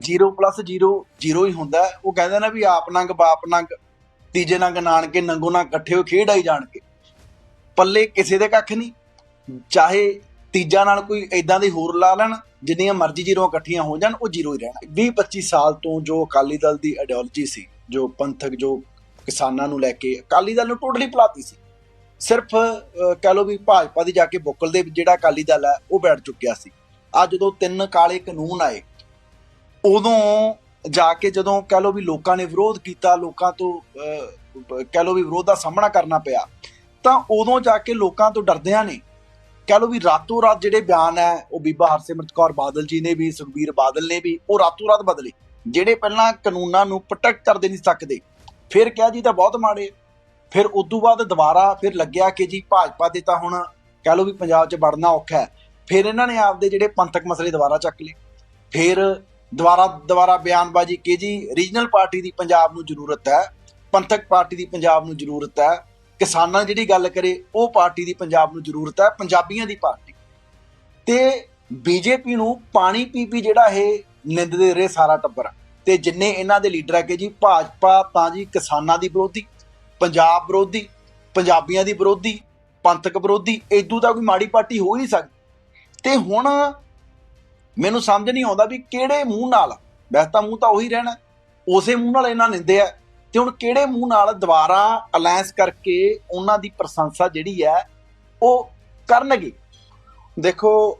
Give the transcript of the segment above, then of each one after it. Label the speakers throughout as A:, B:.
A: 0 0 0 ਹੀ ਹੁੰਦਾ ਉਹ ਕਹਿੰਦੇ ਨੇ ਵੀ ਆਪ ਨੰਗ ਬਾਪ ਨੰਗ ਤੀਜੇ ਨੰਗ ਨਾਨਕੇ ਨੰਗੋ ਨਾ ਇਕੱਠੇ ਹੋ ਖੇਡ ਆਈ ਜਾਣ ਕੇ ਪੱਲੇ ਕਿਸੇ ਦੇ ਕੱਖ ਨਹੀਂ। ਚਾਹੇ ਤੀਜਾ ਨਾਲ ਕੋਈ ਇਦਾਂ ਦੀ ਹੋਰ ਲਾ ਲੈਣ ਜਿੰਨੀਆਂ ਮਰਜ਼ੀ ਜ਼ੀਰੋ ਇਕੱਠੀਆਂ ਹੋ ਜਾਣ ਉਹ ਜ਼ੀਰੋ ਹੀ ਰਹਿਣਾ। 20 25 ਸਾਲ ਤੋਂ ਜੋ ਅਕਾਲੀ ਦਲ ਦੀ ਆਈਡੀਓਲੋਜੀ ਸੀ ਜੋ ਪੰਥਕ ਜੋ ਕਿਸਾਨਾਂ ਨੂੰ ਲੈ ਕੇ ਅਕਾਲੀ ਦਲ ਨੂੰ ਟੋਟਲੀ ਭੁਲਾਤੀ ਸੀ। ਸਿਰਫ ਅਹ, ਕਹਿ ਲਓ ਵੀ ਭਾਜਪਾ ਦੀ ਜਾ ਕੇ ਬੁੱਕਲ ਦੇ ਜਿਹੜਾ ਅਕਾਲੀ ਦਲ ਹੈ ਉਹ ਬੈਠ ਚੁੱਕਿਆ ਸੀ। ਅੱਜ ਜਦੋਂ ਤਿੰਨ ਕਾਲੇ ਕਾਨੂੰਨ ਆਏ ਉਦੋਂ ਜਾ ਕੇ ਜਦੋਂ ਕਹਿ ਲਓ ਵੀ ਲੋਕਾਂ ਨੇ ਵਿਰੋਧ ਕੀਤਾ ਲੋਕਾਂ ਤੋਂ ਅਹ, ਕਹਿ ਲਓ ਵੀ ਵਿਰੋਧ ਦਾ ਸਾਹਮਣਾ ਕਰਨਾ ਪਿਆ ਤਾਂ ਉਦੋਂ ਜਾ ਕੇ ਲੋਕਾਂ ਤੋਂ ਡਰਦਿਆਂ ਨੇ ਕਹਿ ਲਓ ਵੀ ਰਾਤੋਂ ਰਾਤ ਜਿਹੜੇ ਬਿਆਨ ਹੈ ਉਹ ਬੀਬਾ ਹਰਸਿਮਰਤ ਕੌਰ ਬਾਦਲ ਜੀ ਨੇ ਵੀ ਸੁਖਬੀਰ ਬਾਦਲ ਨੇ ਵੀ ਉਹ ਰਾਤੋਂ ਰਾਤ ਬਦਲੇ ਜਿਹੜੇ ਪਹਿਲਾਂ ਕਾਨੂੰਨਾਂ ਨੂੰ ਪ੍ਰੋਟੈਕਟ ਕਰਦੇ ਨਹੀਂ ਸਕਦੇ ਫਿਰ ਕਿਹਾ ਜੀ ਤਾਂ ਬਹੁਤ ਮਾੜੇ ਫਿਰ ਉਦੋਂ ਬਾਅਦ ਦੁਬਾਰਾ ਫਿਰ ਲੱਗਿਆ ਕਿ ਜੀ ਭਾਜਪਾ ਦੇ ਤਾਂ ਹੁਣ ਕਹਿ ਲਓ ਵੀ ਪੰਜਾਬ 'ਚ ਵੜਨਾ ਔਖਾ ਹੈ ਫਿਰ ਇਹਨਾਂ ਨੇ ਆਪਦੇ ਜਿਹੜੇ ਪੰਥਕ ਮਸਲੇ ਦੁਬਾਰਾ ਚੱਕ ਲਏ ਫਿਰ ਦੁਬਾਰਾ ਦੁਬਾਰਾ ਬਿਆਨਬਾਜ਼ੀ ਕਿ ਜੀ? ਰੀਜਨਲ ਪਾਰਟੀ ਦੀ ਪੰਜਾਬ ਨੂੰ ਜ਼ਰੂਰਤ ਹੈ, ਪੰਥਕ ਪਾਰਟੀ ਦੀ ਪੰਜਾਬ ਨੂੰ ਜ਼ਰੂਰਤ ਹੈ, ਕਿਸਾਨਾਂ ਦੀ ਜਿਹੜੀ ਗੱਲ ਕਰੇ, ਉਹ ਪਾਰਟੀ ਦੀ ਪੰਜਾਬ ਨੂੰ ਜ਼ਰੂਰਤ ਹੈ, ਪੰਜਾਬੀਆਂ ਦੀ ਪਾਰਟੀ। ਤੇ ਬੀਜੇਪੀ ਨੂੰ ਪਾਣੀ ਪੀ ਪੀ ਜਿਹੜਾ ਇਹ ਨਿੰਦਦੇ ਰਹੇ ਸਾਰਾ ਟੱਬਰ। ਤੇ ਜਿੰਨੇ ਇਹਨਾਂ ਦੇ ਲੀਡਰ ਆ ਕਿ ਜੀ, ਭਾਜਪਾ ਤਾਂ ਜੀ ਕਿਸਾਨਾਂ ਦੀ ਵਿਰੋਧੀ, ਪੰਜਾਬ ਵਿਰੋਧੀ, ਪੰਜਾਬੀਆਂ ਦੀ ਵਿਰੋਧੀ, ਪੰਥਕ ਵਿਰੋਧੀ ਇਦੋਂ ਦਾ ਕੋਈ ਮਾੜੀ ਪਾਰਟੀ ਹੋ ਹੀ ਨਹੀਂ ਸਕਦੀ। ਤੇ ਹੁਣ ਮੈਨੂੰ ਸਮਝ ਨਹੀਂ ਆਉਂਦਾ ਵੀ ਕਿਹੜੇ ਮੂੰਹ ਨਾਲ, ਵੈਸੇ ਤਾਂ ਮੂੰਹ ਤਾਂ ਉਹੀ ਰਹਿਣਾ, ਉਸੇ ਮੂੰਹ ਨਾਲ ਇਹਨਾਂ ਨਿੰਦੇ ਆ। ਤੇ ਹੁਣ ਕਿਹੜੇ ਮੂੰਹ ਨਾਲ ਦੁਬਾਰਾ ਅਲਾਈਅੰਸ ਕਰਕੇ ਉਹਨਾਂ ਦੀ ਪ੍ਰਸ਼ੰਸਾ ਜਿਹੜੀ ਹੈ, ਉਹ ਕਰਨਗੇ? ਦੇਖੋ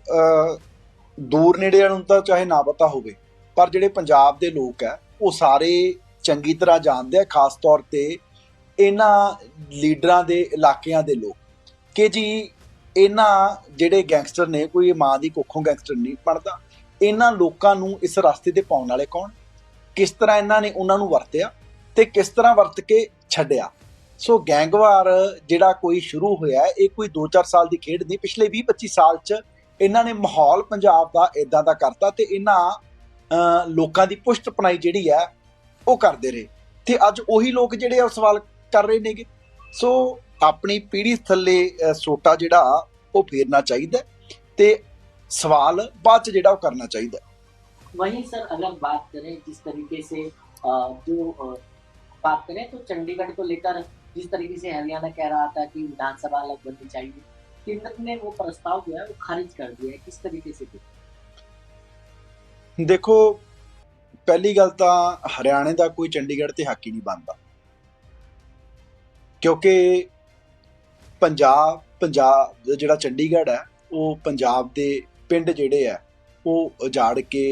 A: ਦੂਰ ਨੇੜੇ ਨੂੰ ਤਾਂ ਚਾਹੇ ਨਾ ਪਤਾ ਹੋਵੇ, ਪਰ ਜਿਹੜੇ ਪੰਜਾਬ ਦੇ ਲੋਕ ਹੈ ਉਹ ਸਾਰੇ ਚੰਗੀ ਤਰ੍ਹਾਂ ਜਾਣਦੇ ਆ, ਖਾਸ ਤੌਰ ਤੇ ਇਹਨਾਂ ਲੀਡਰਾਂ ਦੇ ਇਲਾਕਿਆਂ ਦੇ ਲੋਕ। ਕਿ ਜੀ ਇਹਨਾਂ ਜਿਹੜੇ ਗੈਂਗਸਟਰ ਨੇ, ਕੋਈ ਮਾਂ ਦੀ ਕੁੱਖੋਂ ਗੈਂਗਸਟਰ ਨਹੀਂ ਬਣਦਾ। ਇਹਨਾਂ ਲੋਕਾਂ ਨੂੰ ਇਸ ਰਸਤੇ ਤੇ ਪਾਉਣ ਵਾਲੇ ਕੌਣ? ਕਿਸ ਤਰ੍ਹਾਂ ਇਹਨਾਂ ਨੇ ਉਹਨਾਂ ਨੂੰ ਵਰਤਿਆ ਤੇ ਕਿਸ ਤਰ੍ਹਾਂ ਵਰਤ ਕੇ ਛੱਡਿਆ? ਸੋ ਗੈਂਗਵਾਰ ਜਿਹੜਾ ਕੋਈ ਸ਼ੁਰੂ ਹੋਇਆ, ਇਹ ਕੋਈ 2-4 ਸਾਲ ਦੀ ਖੇਡ ਨਹੀਂ, ਪਿਛਲੇ 20-25 ਸਾਲ 'ਚ ਇਹਨਾਂ ਨੇ ਮਾਹੌਲ ਪੰਜਾਬ ਦਾ ਇਦਾਂ ਦਾ ਕਰਤਾ ਤੇ ਇਹਨਾਂ ਲੋਕਾਂ ਦੀ ਪੁਸ਼ਤ ਪਨਾਈ ਜਿਹੜੀ ਹੈ, ਉਹ ਕਰਦੇ ਰਹੇ। ਤੇ ਅੱਜ ਉਹੀ ਲੋਕ ਜਿਹੜੇ ਆ ਉਹ ਸਵਾਲ ਕਰ ਰਹੇ ਨੇਗੇ। ਸੋ ਆਪਣੀ ਪੀੜ੍ਹੀ ਥੱਲੇ ਅਹ, ਸੋਟਾ ਜਿਹੜਾ ਉਹ ਫੇਰਨਾ ਚਾਹੀਦਾ ਹੈ ਤੇ ਸਵਾਲ ਬਾਅਦ ਚ ਜਿਹੜਾ ਉਹ ਕਰਨਾ ਚਾਹੀਦਾ ਹੈ।
B: वहीं सर अगर बात करें जिस तरीके से अ, जो अ, बात करें तो चंडीगढ़ को लेकर जिस तरीके से हरियाणा कह रहा था कि विधानसभा अलग बननी चाहिए केंद्र ने वो प्रस्ताव जो है वो खारिज कर दिया है किस तरीके से देखते
A: ਦੇਖੋ ਪਹਿਲੀ ਗੱਲ ਤਾਂ ਹਰਿਆਣੇ ਦਾ ਕੋਈ ਚੰਡੀਗੜ੍ਹ ਤੇ ਹੱਕ ਹੀ ਨਹੀਂ ਬਣਦਾ ਕਿਉਂਕਿ ਪੰਜਾਬ ਪੰਜਾਬ ਜਿਹੜਾ ਚੰਡੀਗੜ੍ਹ ਹੈ, ਉਹ ਪੰਜਾਬ ਦੇ ਪਿੰਡ ਜਿਹੜੇ ਆ ਉਹ ਉਜਾੜ ਕੇ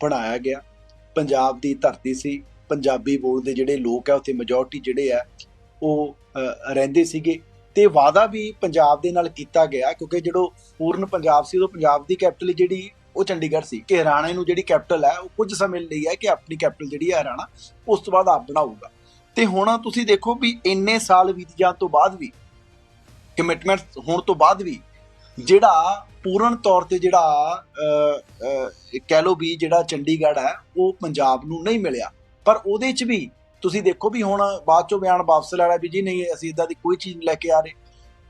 A: ਬਣਾਇਆ ਗਿਆ। ਪੰਜਾਬ ਦੀ ਧਰਤੀ ਸੀ, ਪੰਜਾਬੀ ਬੋਲਦੇ ਜਿਹੜੇ ਲੋਕ ਆ ਉੱਥੇ ਮੈਜੋਰਟੀ ਜਿਹੜੇ ਆ ਉਹ ਰਹਿੰਦੇ ਸੀਗੇ। ਤੇ ਵਾਅਦਾ ਵੀ ਪੰਜਾਬ ਦੇ ਨਾਲ ਕੀਤਾ ਗਿਆ, ਕਿਉਂਕਿ ਜਦੋਂ ਪੂਰਨ ਪੰਜਾਬ ਸੀ, ਉਦੋਂ ਪੰਜਾਬ ਦੀ ਕੈਪੀਟਲ ਜਿਹੜੀ, ਉਹ ਚੰਡੀਗੜ੍ਹ ਸੀ। ਕਿ ਹਰਿਆਣੇ ਨੂੰ ਜਿਹੜੀ ਕੈਪੀਟਲ ਹੈ, ਉਹ ਕੁਝ ਸਮੇਂ ਲਈ ਹੈ ਕਿ ਆਪਣੀ ਕੈਪੀਟਲ ਜਿਹੜੀ ਹੈ ਹਰਿਆਣਾ, ਉਸ ਤੋਂ ਬਾਅਦ ਆਪ ਬਣਾਊਗਾ। ਤੇ ਹੁਣ ਤੁਸੀਂ ਦੇਖੋ ਵੀ ਇੰਨੇ ਸਾਲ ਬੀਤ ਜਾਣ ਤੋਂ ਬਾਅਦ ਵੀ ਕਮਿਟਮੈਂਟਸ ਹੋਣ ਤੋਂ ਬਾਅਦ ਵੀ ਜਿਹੜਾ ਪੂਰਨ ਤੌਰ ਤੇ ਜਿਹੜਾ ਕਹਿ ਲਓ ਵੀ ਜਿਹੜਾ ਚੰਡੀਗੜ੍ਹ ਹੈ, ਉਹ ਪੰਜਾਬ ਨੂੰ ਨਹੀਂ ਮਿਲਿਆ। ਪਰ ਉਹਦੇ 'ਚ ਵੀ ਤੁਸੀਂ ਦੇਖੋ ਵੀ ਹੁਣ ਬਾਅਦ ਚੋਂ ਬਿਆਨ ਵਾਪਸ ਲੈ ਲਿਆ ਵੀ ਜੀ ਨਹੀਂ, ਅਸੀਂ ਇਦਾਂ ਦੀ ਕੋਈ ਚੀਜ਼ ਨਹੀਂ ਲੈ ਕੇ ਆ ਰਹੇ।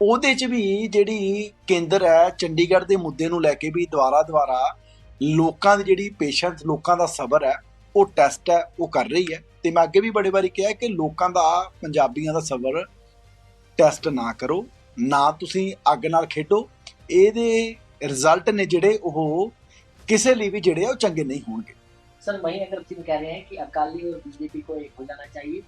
A: ਉਹਦੇ 'ਚ ਵੀ ਜਿਹੜੀ ਕੇਂਦਰ ਹੈ, ਚੰਡੀਗੜ੍ਹ ਦੇ ਮੁੱਦੇ ਨੂੰ ਲੈ ਕੇ ਵੀ ਦੁਆਰਾ ਦੁਆਰਾ ਲੋਕਾਂ ਦੀ ਜਿਹੜੀ ਪੇਸ਼ੈਂਸ, ਲੋਕਾਂ ਦਾ ਸਬਰ ਹੈ, ਉਹ ਟੈਸਟ ਹੈ, ਉਹ ਕਰ ਰਹੀ ਹੈ। ਤੇ ਮੈਂ ਅੱਗੇ ਵੀ ਬੜੇ ਵਾਰੀ ਕਿਹਾ ਕਿ ਲੋਕਾਂ ਦਾ, ਪੰਜਾਬੀਆਂ ਦਾ ਸਬਰ ਟੈਸਟ ਨਾ ਕਰੋ। ਨਾ ਤੁਸੀਂ ਅੱਗ ਨਾਲ ਖੇਡੋ ਇਹਦੇ ਰਿਜ਼ਲਟ ਨੇ ਜਿਹੜੇ ਉਹ ਕਿਸੇ ਲਈ ਵੀ ਜਿਹੜੇ ਆ ਉਹ ਚੰਗੇ ਨਹੀਂ ਹੋਣਗੇ
B: सर वहीं अगर सिंह कह रहे हैं कि अकाली और बीजेपी को एक हो जाना चाहिए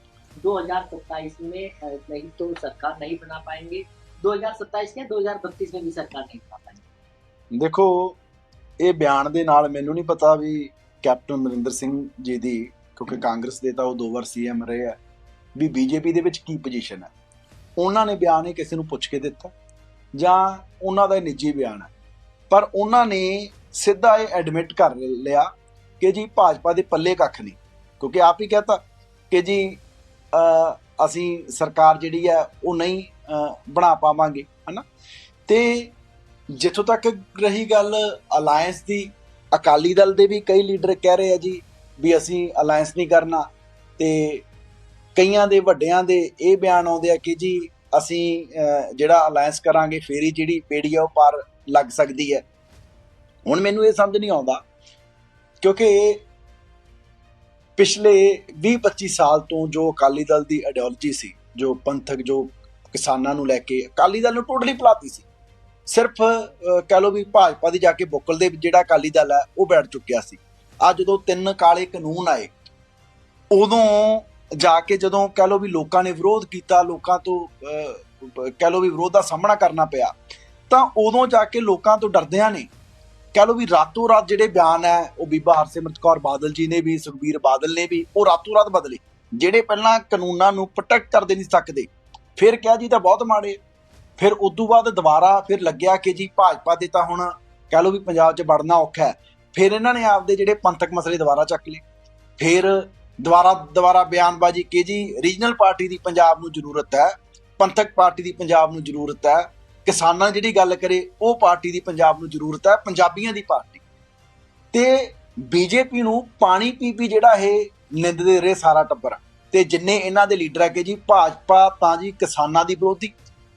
B: 2027 में अ, नहीं तो सरकार नहीं बना पाएंगे 2027 क्या 2032 में भी सरकार नहीं बना पाएंगे
A: ਦੇਖੋ ਇਹ ਬਿਆਨ ਦੇ ਨਾਲ ਮੈਨੂੰ ਨਹੀਂ ਪਤਾ ਵੀ ਕੈਪਟਨ ਅਮਰਿੰਦਰ ਸਿੰਘ ਜੀ ਦੀ ਕਿਉਂਕਿ ਕਾਂਗਰਸ ਦੇ ਤਾਂ ਉਹ ਦੋ ਵਾਰ ਸੀਐਮ ਰਹੇ ਆ ਵੀ ਬੀਜੇਪੀ ਦੇ ਵਿੱਚ ਕੀ ਪੋਜੀਸ਼ਨ ਹੈ ਉਹਨਾਂ ਨੇ ਬਿਆਨ ਇਹ ਕਿਸੇ ਨੂੰ ਪੁੱਛ ਕੇ ਦਿੱਤਾ ਜਾਂ ਉਹਨਾਂ ਦਾ ਇਹ ਨਿੱਜੀ ਬਿਆਨ ਹੈ। ਪਰ ਉਹਨਾਂ ਨੇ ਸਿੱਧਾ ਇਹ ਐਡਮਿਟ ਕਰ ਲਿਆ ਕਿ ਜੀ ਭਾਜਪਾ ਦੇ ਪੱਲੇ ਕੱਖ ਨਹੀਂ। ਕਿਉਂਕਿ ਆਪ ਹੀ ਕਹਤਾ ਕਿ ਜੀ ਅਸੀਂ ਸਰਕਾਰ ਜਿਹੜੀ ਹੈ ਉਹ ਨਹੀਂ ਬਣਾ ਪਾਵਾਂਗੇ, ਹਨਾ? ਤੇ ਜਿੱਥੋਂ ਤੱਕ ਰਹੀ ਗੱਲ ਅਲਾਈਅੰਸ ਦੀ, ਅਕਾਲੀ ਦਲ ਦੇ ਵੀ ਕਈ ਲੀਡਰ ਕਹਿ ਰਹੇ ਆ ਜੀ ਵੀ ਅਸੀਂ ਅਲਾਈਅੰਸ ਨਹੀਂ ਕਰਨਾ ਤੇ ਕਈਆਂ ਦੇ ਵੱਡਿਆਂ ਦੇ ਇਹ ਬਿਆਨ ਆਉਂਦੇ ਆ ਕਿ ਜੀ ਅਸੀਂ ਜਿਹੜਾ ਅਲਾਈਅੰਸ ਕਰਾਂਗੇ ਫੇਰ ਹੀ ਜਿਹੜੀ ਬੇੜੀ ਆ ਉਹ ਪਾਰ ਲੱਗ ਸਕਦੀ ਹੈ। ਹੁਣ ਮੈਨੂੰ ਇਹ ਸਮਝ ਨਹੀਂ ਆਉਂਦਾ ਕਿਉਂਕਿ ਪਿਛਲੇ 20-25 ਸਾਲ ਤੋਂ ਜੋ ਅਕਾਲੀ ਦਲ ਦੀ ਆਈਡੀਓਲੋਜੀ ਸੀ ਜੋ ਪੰਥਕ ਜੋ ਕਿਸਾਨਾਂ ਨੂੰ ਲੈ ਕੇ ਅਕਾਲੀ ਦਲ ਨੂੰ ਟੋਟਲੀ ਭੁਲਾਤੀ ਸੀ। ਸਿਰਫ ਅਹ, ਕਹਿ ਲਓ ਵੀ ਭਾਜਪਾ ਦੀ ਜਾ ਕੇ ਬੁੱਕਲ ਦੇ ਜਿਹੜਾ ਅਕਾਲੀ ਦਲ ਹੈ ਉਹ ਬੈਠ ਚੁੱਕਿਆ ਸੀ। ਅੱਜ ਜਦੋਂ ਤਿੰਨ ਕਾਲੇ ਕਾਨੂੰਨ ਆਏ ਉਦੋਂ ਜਾ ਕੇ ਜਦੋਂ ਕਹਿ ਲਓ ਵੀ ਲੋਕਾਂ ਨੇ ਵਿਰੋਧ ਕੀਤਾ, ਲੋਕਾਂ ਤੋਂ ਕਹਿ ਲਓ ਵੀ ਵਿਰੋਧ ਦਾ ਸਾਹਮਣਾ ਕਰਨਾ ਪਿਆ, ਤਾਂ ਉਦੋਂ ਜਾ ਕੇ ਲੋਕਾਂ ਤੋਂ ਡਰਦਿਆਂ ਨੇ ਕਹਿ ਲਓ ਵੀ ਰਾਤੋਂ ਰਾਤ ਜਿਹੜੇ ਬਿਆਨ ਹੈ, ਉਹ ਬੀਬਾ ਹਰਸਿਮਰਤ ਕੌਰ ਬਾਦਲ ਜੀ ਨੇ ਵੀ, ਸੁਖਬੀਰ ਬਾਦਲ ਨੇ ਵੀ, ਉਹ ਰਾਤੋਂ ਰਾਤ ਬਦਲੇ। ਜਿਹੜੇ ਪਹਿਲਾਂ ਕਾਨੂੰਨਾਂ ਨੂੰ ਪ੍ਰੋਟੈਕਟ ਕਰਦੇ ਨਹੀਂ ਸਕਦੇ, ਫਿਰ ਕਿਹਾ ਜੀ ਤਾਂ ਬਹੁਤ ਮਾੜੇ। ਫਿਰ ਉਦੋਂ ਬਾਅਦ ਦੁਬਾਰਾ ਫਿਰ ਲੱਗਿਆ ਕਿ ਜੀ ਭਾਜਪਾ ਦੇ ਤਾਂ ਹੁਣ ਕਹਿ ਲਓ ਵੀ ਪੰਜਾਬ 'ਚ ਵੜਨਾ ਔਖਾ ਹੈ। ਫਿਰ ਇਹਨਾਂ ਨੇ ਆਪਦੇ ਜਿਹੜੇ ਪੰਥਕ ਮਸਲੇ ਦੁਬਾਰਾ ਚੱਕ ਲਏ। ਫਿਰ ਦੁਬਾਰਾ ਦੁਬਾਰਾ ਬਿਆਨਬਾਜ਼ੀ ਕਿ ਜੀ? ਰੀਜਨਲ ਪਾਰਟੀ ਦੀ ਪੰਜਾਬ ਨੂੰ ਜ਼ਰੂਰਤ ਹੈ, ਪੰਥਕ ਪਾਰਟੀ ਦੀ ਪੰਜਾਬ ਨੂੰ ਜ਼ਰੂਰਤ ਹੈ, ਕਿਸਾਨਾਂ ਦੀ ਜਿਹੜੀ ਗੱਲ ਕਰੇ, ਉਹ ਪਾਰਟੀ ਦੀ ਪੰਜਾਬ ਨੂੰ ਜ਼ਰੂਰਤ ਹੈ, ਪੰਜਾਬੀਆਂ ਦੀ ਪਾਰਟੀ। ਤੇ ਬੀਜੇਪੀ ਨੂੰ ਪਾਣੀ ਪੀ ਪੀ ਜਿਹੜਾ ਇਹ ਨਿੰਦਦੇ ਰਹੇ ਸਾਰਾ ਟੱਬਰ। ਤੇ ਜਿੰਨੇ ਇਹਨਾਂ ਦੇ ਲੀਡਰ ਹੈ ਕਿ ਜੀ, ਭਾਜਪਾ ਤਾਂ ਜੀ ਕਿਸਾਨਾਂ ਦੀ ਵਿਰੋਧੀ,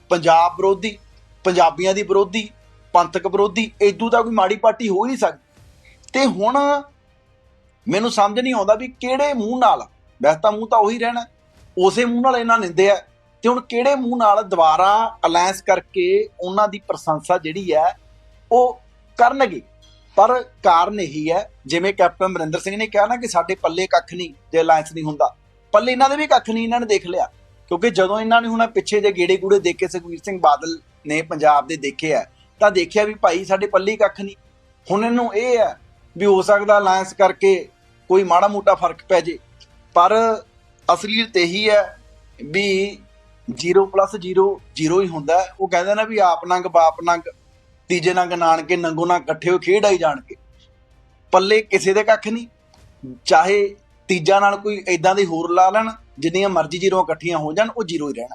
A: ਪੰਜਾਬ ਵਿਰੋਧੀ, ਪੰਜਾਬੀਆਂ ਦੀ ਵਿਰੋਧੀ, ਪੰਥਕ ਵਿਰੋਧੀ ਇਦੋਂ ਤਾਂ ਕੋਈ ਮਾੜੀ ਪਾਰਟੀ ਹੋ ਹੀ ਨਹੀਂ ਸਕਦੀ। ਤੇ ਹੁਣ ਮੈਨੂੰ ਸਮਝ ਨਹੀਂ ਆਉਂਦਾ ਵੀ ਕਿਹੜੇ ਮੂੰਹ ਨਾਲ, ਵੈਸੇ ਤਾਂ ਮੂੰਹ ਤਾਂ ਉਹੀ ਰਹਿਣਾ, ਉਸੇ ਮੂੰਹ ਨਾਲ ਇਹਨਾਂ ਨਿੰਦੇ ਨਿੰਦਿਆ ਤੇ ਹੁਣ ਕਿਹੜੇ ਮੂੰਹ ਨਾਲ ਦੁਬਾਰਾ ਅਲਾਈਅੰਸ ਕਰਕੇ ਉਹਨਾਂ ਦੀ ਪ੍ਰਸ਼ੰਸਾ ਜਿਹੜੀ ਹੈ, ਉਹ ਕਰਨਗੇ? ਪਰ ਕਾਰਨ ਇਹੀ ਹੈ, ਜਿਵੇਂ ਕੈਪਟਨ ਅਮਰਿੰਦਰ ਸਿੰਘ ਨੇ ਕਿਹਾ ਨਾ ਕਿ ਸਾਡੇ ਪੱਲੇ ਕੱਖ ਨਹੀਂ, ਜੇ ਅਲਾਈਅੰਸ ਨਹੀਂ ਹੁੰਦਾ। ਪੱਲੇ ਇਹਨਾਂ ਦੇ ਵੀ ਕੱਖ ਨਹੀਂ, ਇਹਨਾਂ ਨੇ ਦੇਖ ਲਿਆ। ਕਿਉਂਕਿ ਜਦੋਂ ਇਹਨਾਂ ਨੇ ਹੁਣ ਪਿੱਛੇ ਜੇ ਗੇੜੇ ਗੂੜੇ ਦੇਖੇ, ਸੁਖਬੀਰ ਸਿੰਘ ਬਾਦਲ ਨੇ ਪੰਜਾਬ ਦੇ ਦੇਖੇ ਆ, ਤਾਂ ਦੇਖਿਆ ਵੀ ਭਾਈ ਸਾਡੇ ਪੱਲੇ ਕੱਖ ਨਹੀਂ। ਹੁਣ ਇਹਨੂੰ ਇਹ ਹੈ ਵੀ ਹੋ ਸਕਦਾ ਅਲਾਈਅੰਸ ਕਰਕੇ ਕੋਈ ਮਾੜਾ ਮੋਟਾ ਫ਼ਰਕ ਪੈ ਜੇ। ਪਰ ਅਸਲੀਅਤ ਇਹੀ ਹੈ ਵੀ 0 0 0 ਹੀ ਹੁੰਦਾ ਉਹ ਕਹਿੰਦੇ ਨਾ ਵੀ ਆਪ ਨੰਗ, ਬਾਪ ਨੰਗ, ਤੀਜੇ ਨੰਗ ਨਾਨਕੇ, ਨੰਗੋ ਨਾ ਇਕੱਠੇ ਹੋ ਖੇਡ ਆਈ ਜਾਣਗੇ। ਪੱਲੇ ਕਿਸੇ ਦੇ ਕੱਖ ਨਹੀਂ। ਚਾਹੇ ਤੀਜਾ ਨਾਲ ਕੋਈ ਐਦਾਂ ਦੀ ਹੋਰ ਲਾ ਲੈਣ, ਜਿੰਨੀਆਂ ਮਰਜ਼ੀ ਜ਼ੀਰੋ ਇਕੱਠੀਆਂ ਹੋ ਜਾਣ, ਉਹ ਜ਼ੀਰੋ ਹੀ ਰਹਿਣਾ।